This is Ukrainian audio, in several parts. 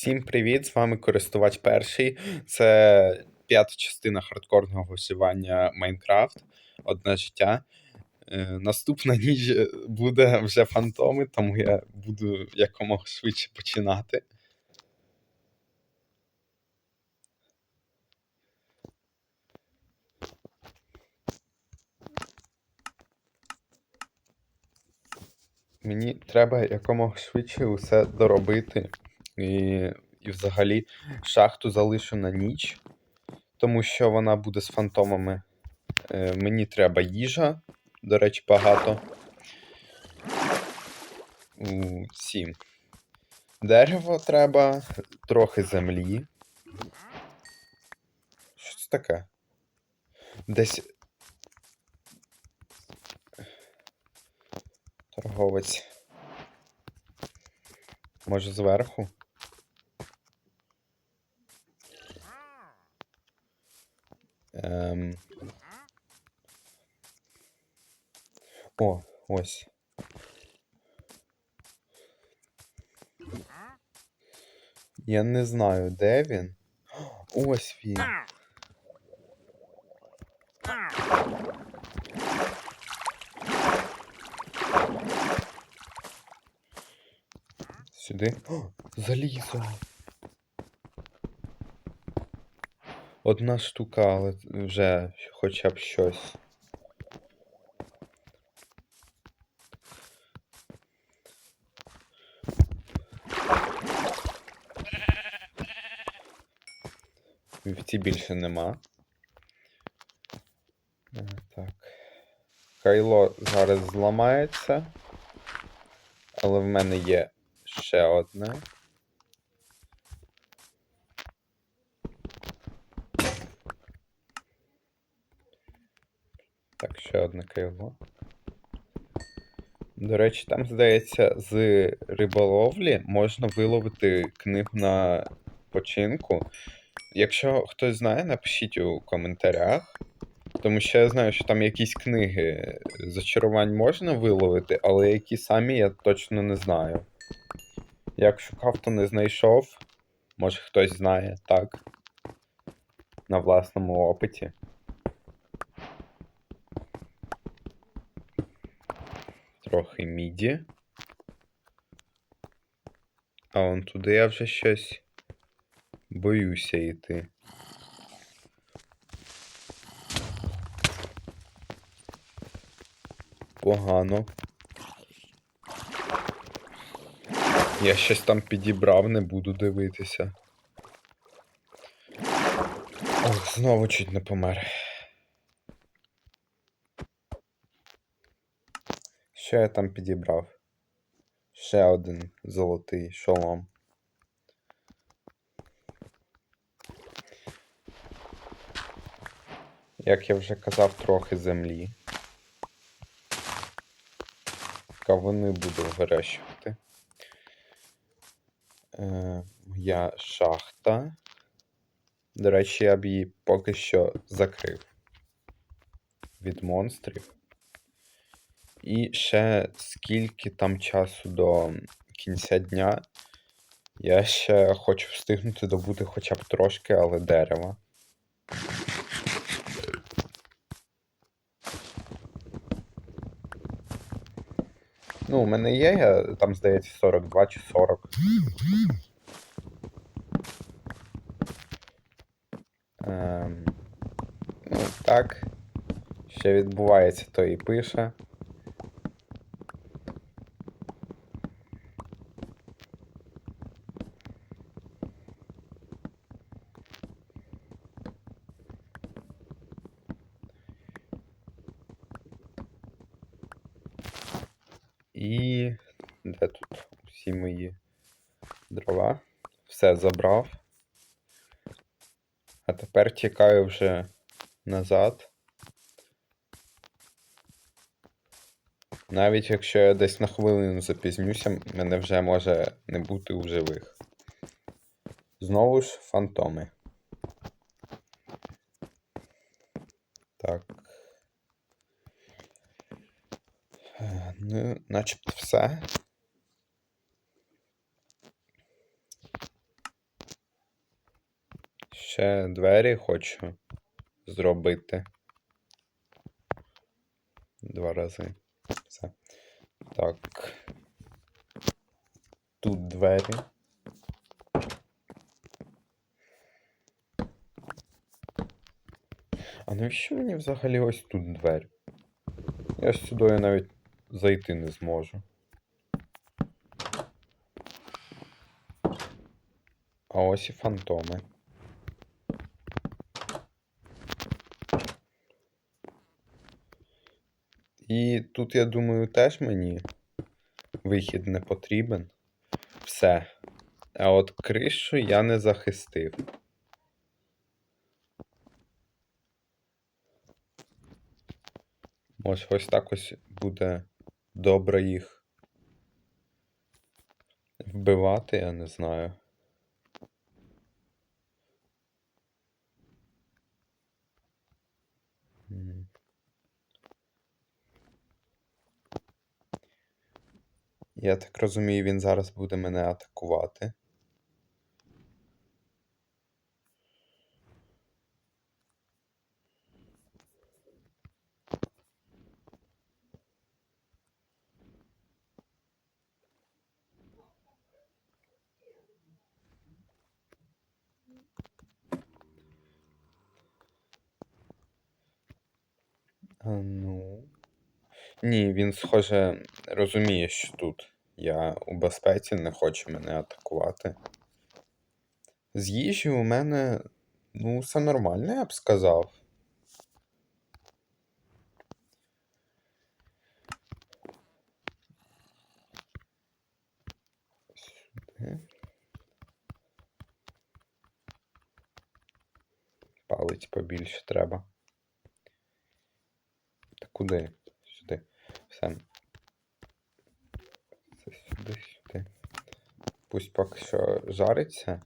Всім привіт! З вами користувач перший. Це п'ята частина хардкорного виживання Майнкрафт. Одне життя. Е, Наступна ніч буде вже фантоми, тому я буду якомога швидше починати. Мені треба якомога швидше усе доробити. І, і взагалі шахту залишу на ніч, тому що вона буде з фантомами. Е, мені треба їжа, до речі, багато. У, сім. Дерево треба, трохи землі. Що це таке? Десь. Торговець. Може зверху? Ем... О, ось. Я не знаю, де він. Ось він. Сюди. О, залізо. Одна штука, але вже хоча б щось. Вівці більше нема. Е, Так. Кайло зараз зламається. Але в мене є ще одне. Так, ще одне кайло. До речі, там, здається, з риболовлі можна виловити книгу на починку. Якщо хтось знає, напишіть у коментарях. Тому що я знаю, що там якісь книги зачарувань можна виловити, але які самі я точно не знаю. Як шукав, то не знайшов. Може хтось знає, так. На власному опиті. Трохи міді. А он туди я вже щось боюся йти. Погано. Я щось там підібрав, не буду дивитися. Ох, знову чуть не помер. Що я там підібрав? Ще один золотий шолом. Як я вже казав, трохи землі. Кавуни буду вирощувати. Е, моя шахта. До речі, я б її поки що закрив від монстрів. І ще скільки там часу до кінця дня. Я ще хочу встигнути добути хоча б трошки, але дерева. Ну, у мене є, я, там, здається, 42 чи 40. Ем, ну, так. Ще відбувається, то і пише. І де тут всі мої дрова? Все забрав. А тепер тікаю вже назад. Навіть якщо я десь на хвилину запізнюся, мене вже може не бути у живих. Знову ж фантоми. Так. Е, Ну, начебто все. Ще двері хочу зробити. Два рази. Все. Так. Тут двері. А навіщо мені взагалі ось тут двері? Я сюди навіть зайти не зможу. А ось і фантоми. І тут, я думаю, теж мені вихід не потрібен. Все. А от кришу я не захистив. Ось ось так ось буде добре їх вбивати, я не знаю. Я так розумію, він зараз буде мене атакувати. А ну. Ні, він, схоже, розуміє, що тут я у безпеці, не хоче мене атакувати. З їжі у мене, ну, все нормально, я б сказав. Сюди. Палець побільше треба. Та куди? Все. Це сюди, сюди. Пусть поки що жариться.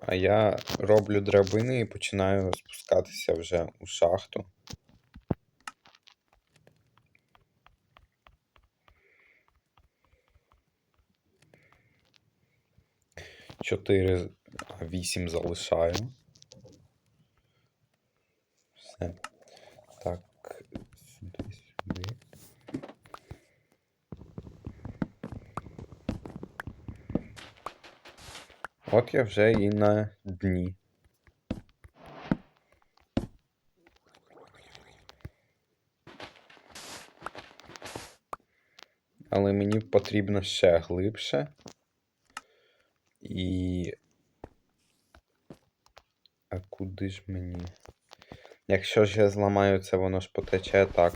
А я роблю драбини і починаю спускатися вже у шахту. Чотири, вісім залишаю. Все. Так, сюди, сюди. От я вже і на дні. Але мені потрібно ще глибше. І. А куди ж мені? Якщо ж я зламаю це, воно ж потече так.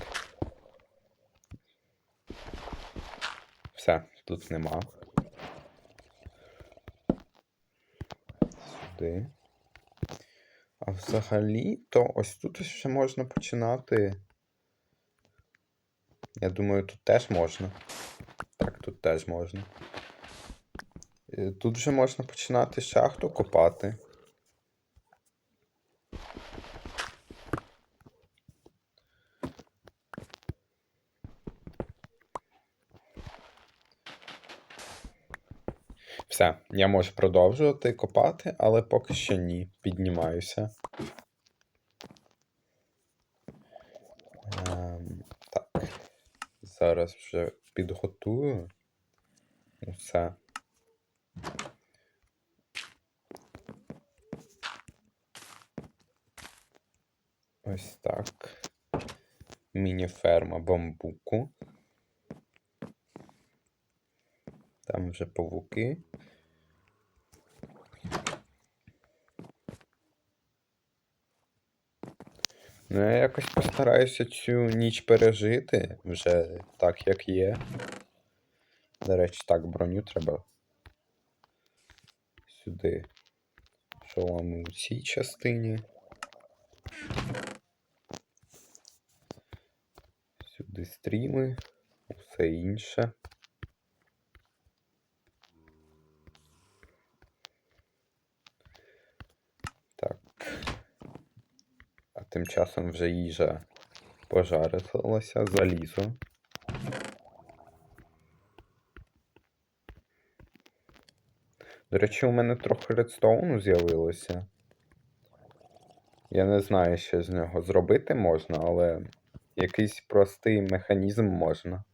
Все, тут нема. Сюди. А взагалі, то ось тут ще можна починати. Я думаю, тут теж можна. Так, тут теж можна. Е, Тут вже можна починати шахту копати. Все, я можу продовжувати копати, але поки що ні. Піднімаюся. Ем, так. Зараз вже підготую. Усе. Ось так. Міні-ферма бамбуку. Там вже павуки. Ну, я якось постараюся цю ніч пережити вже так, як є. До речі, так, броню треба сюди. Шоломи у цій частині. Сюди стріми, усе інше. Тим часом вже їжа пожарилася, залізо. До речі, у мене трохи редстоуну з'явилося. Я не знаю, що з нього зробити можна, але якийсь простий механізм можна.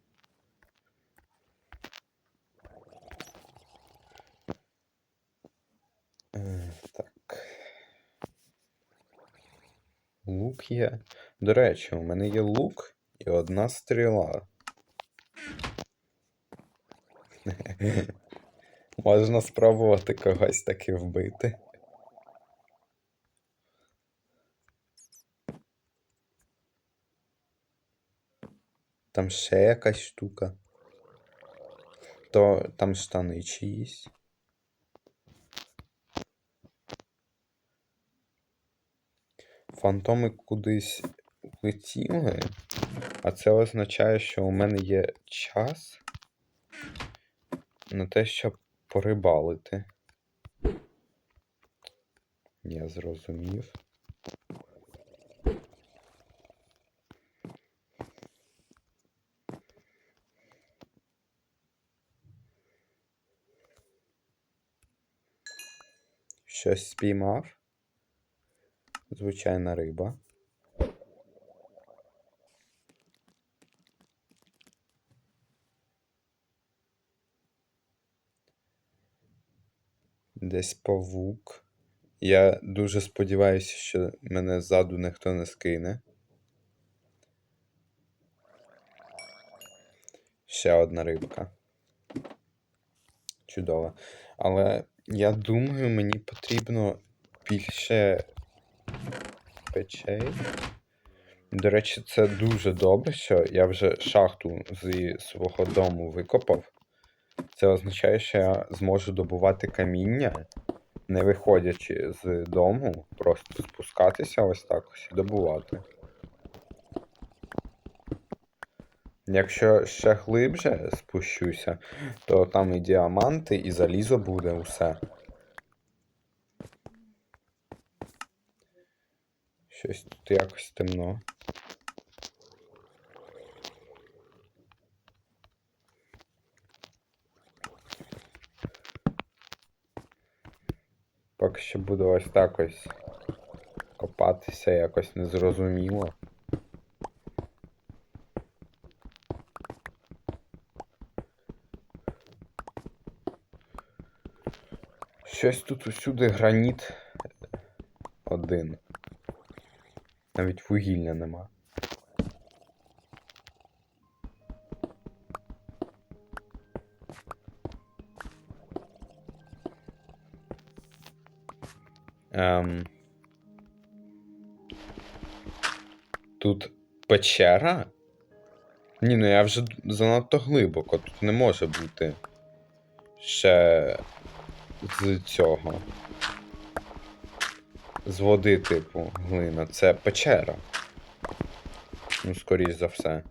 Е, Так. Лук є. До речі, у мене є лук і одна стріла. Можна спробувати когось таки вбити. Там ще якась штука. То там штани чиїсь. Фантоми кудись летіли, а це означає, що у мене є час на те, щоб порибалити. Я зрозумів. Щось спіймав. Звичайна риба. Десь павук. Я дуже сподіваюся, що мене ззаду ніхто не скине. Ще одна рибка. Чудово. Але я думаю, мені потрібно більше печей. До речі, це дуже добре, що я вже шахту зі свого дому викопав. Це означає, що я зможу добувати каміння, не виходячи з дому, просто спускатися ось так ось і добувати. Якщо ще глибше спущуся, то там і діаманти, і залізо буде усе. Щось тут якось темно. Поки що буду ось так ось копатися якось незрозуміло. Щось тут усюди граніт один. Навіть вугілля нема. Ем... Тут печера? Ні, ну я вже занадто глибоко, тут не може бути ще з цього. З води, типу, глина. Це печера. Ну, скоріш за все.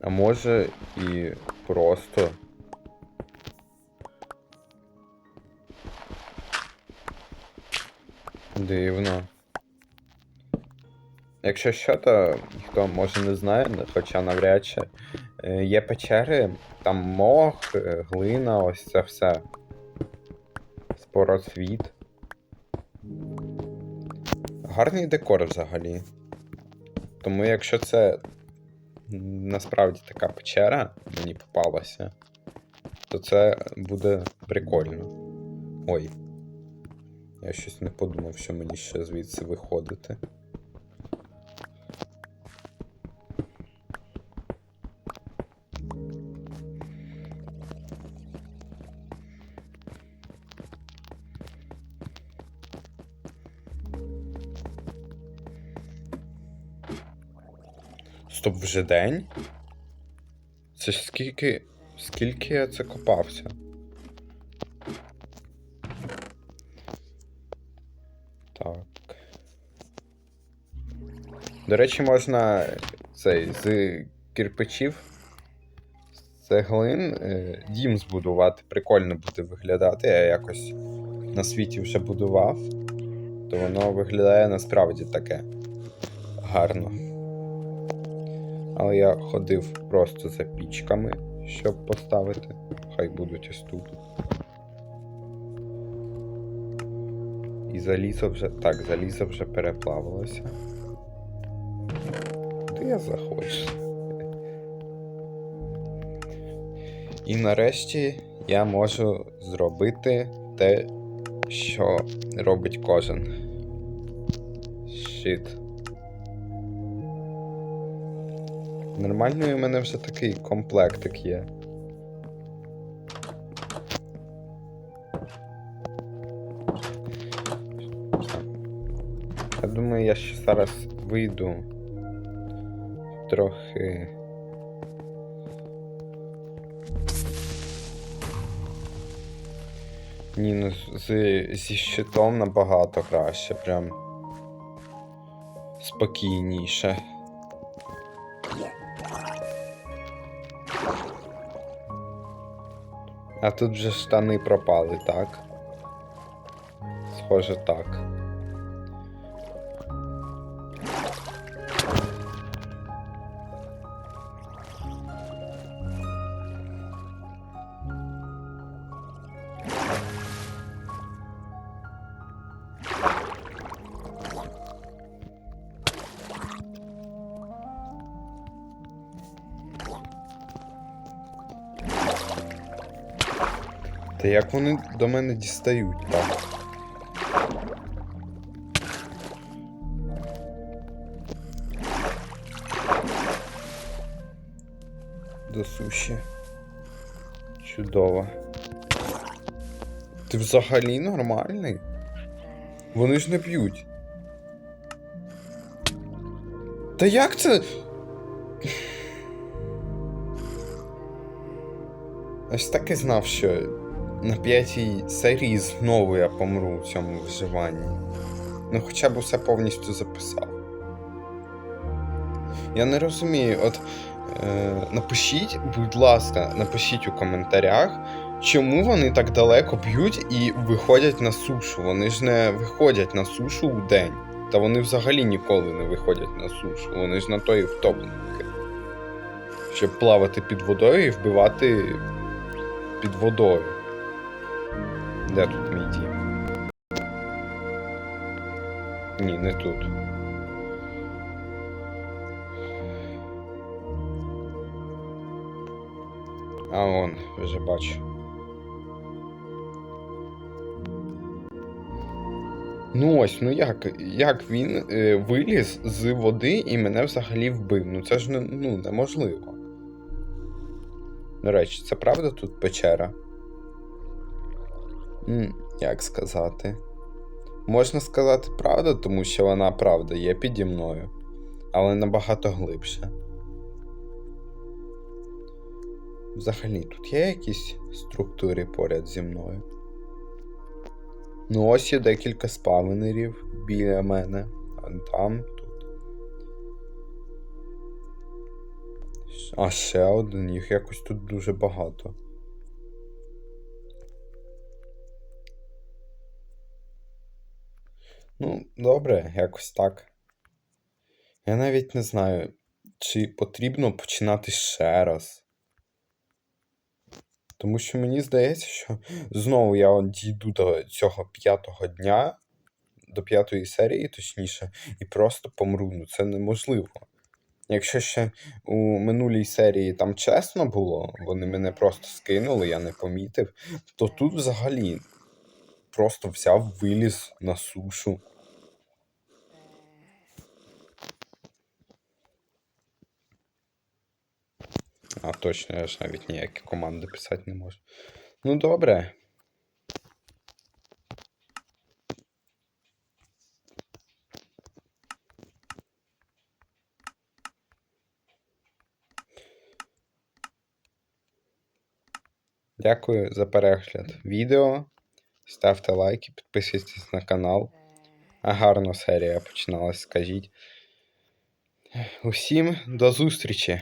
А може і просто. Дивно. Якщо що, то ніхто може не знає, хоча навряд чи. Е, Є печери, там мох, е, глина, ось це все. Споросвіт. Гарний декор взагалі. Тому якщо це насправді така печера мені попалася, то це буде прикольно. Ой. Я щось не подумав, що мені ще звідси виходити. Стоп, вже день? Це ж скільки. Скільки я це копався? Так. До речі, можна цей з кирпичів, з цеглин е, дім збудувати. Прикольно буде виглядати. Я якось на світі вже будував, то воно виглядає насправді таке гарно. Але я ходив просто за пічками, щоб поставити хай будуть ось тут. І залізо вже. Так, залізо вже переплавилося. Куди я захочу? І нарешті я можу зробити те, що робить кожен. Щит. Нормальний у мене вже такий комплектик є. Я думаю, я ще зараз вийду трохи. Ні, ну з, зі щитом набагато краще, прям спокійніше. А тут вже штани пропали, так? Схоже, так. Як вони до мене дістають, так? До суші. Чудово. Ти взагалі нормальний? Вони ж не п'ють. Та як це? Ось так і знав, що на п'ятій серії знову я помру в цьому виживанні. Ну хоча б усе повністю записав. Я не розумію, от е, напишіть, будь ласка, напишіть у коментарях, чому вони так далеко б'ють і виходять на сушу. Вони ж не виходять на сушу у день. Та вони взагалі ніколи не виходять на сушу. Вони ж на то і втопленики. Щоб плавати під водою і вбивати під водою. Де тут мій дім? Ні, не тут. А он, вже бачу. Ну ось, ну як, як він е, виліз з води і мене взагалі вбив? Ну це ж не, ну, неможливо. До речі, це правда тут печера? Як сказати? Можна сказати правда, тому що вона правда є піді мною, але набагато глибше. Взагалі, тут є якісь структури поряд зі мною. Ну, ось є декілька спавенерів біля мене, а там, тут. А ще один, їх якось тут дуже багато. Ну, добре, якось так. Я навіть не знаю, чи потрібно починати ще раз. Тому що мені здається, що знову я дійду до цього п'ятого дня, до п'ятої серії, точніше, і просто помру. Ну це неможливо. Якщо ще у минулій серії там чесно було, вони мене просто скинули, я не помітив, то тут взагалі просто взяв виліз на сушу. А точно, я ж навіть ніякі команди писати не можу. Ну добре. Дякую за перегляд відео. Ставте лайки, підписуйтесь на канал. А гарно серія починалась, скажіть. Усім до зустрічі!